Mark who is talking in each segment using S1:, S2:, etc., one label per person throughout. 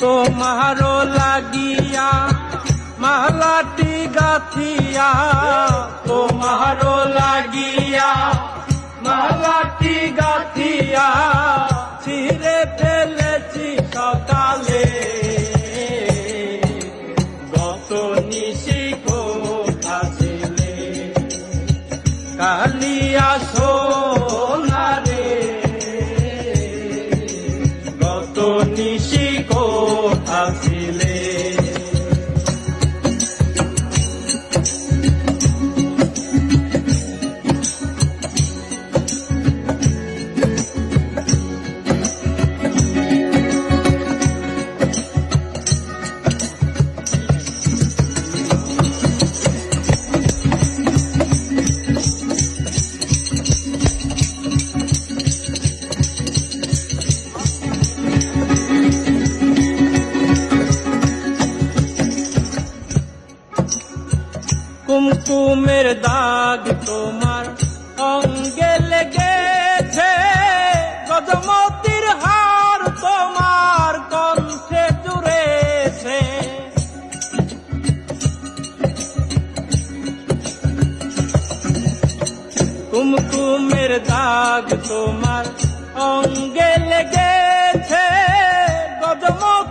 S1: তোমারও লাগিয়া মালাটি গাথিয়া তোমারও লাগিয়া মালাটি গাথিয়া ছিঁড়ে ফেলেছি সকালে। গত নিশি কোথাছিলে কুমকুমের দাগ তোমার অঙ্গে লেগেছে। গজমতির হার তোমার কণ্ঠে জুড়েছে কুমকুমের দাগ তোমার অঙ্গে লেগেছে। গজমতির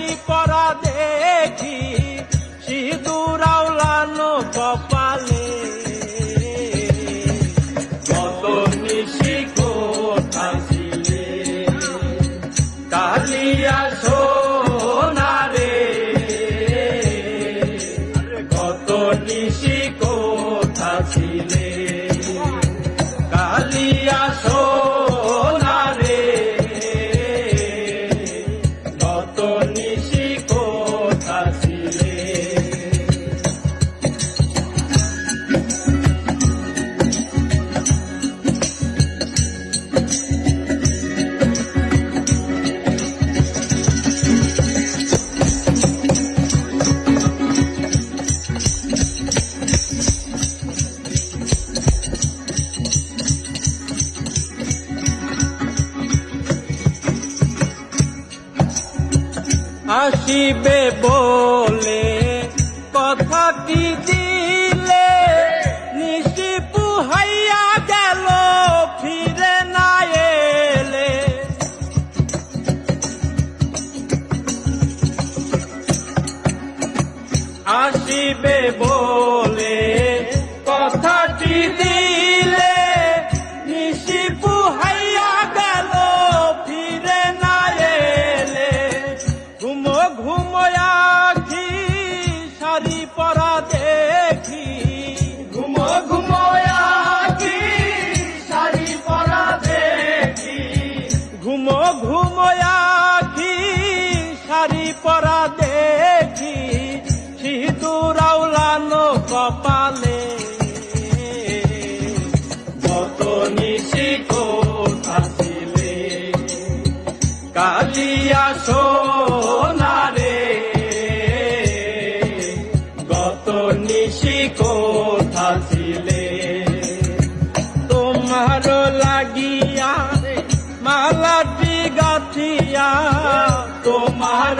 S1: শাড়ি পরা দেখি সিঁদুর আওলানো কপালে। কত নিশি কোথাছিলে কালিয়া সোনারে। কত নিশি আসিবে বলে কথাটি দিলে নিশি পুহাইয়া গেল ফিরে না এলে। আসিবে বলে ঘুমো ঘুমো আখি শাড়ি পরা দেখি সিঁদুর আওলানো কপালে কত নিশি কোথাছিলে কালিয়া সোনারে। গত নিশি তোমার মালাটি তোমার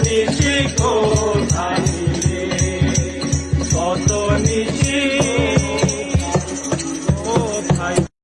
S1: তুমি শিখো।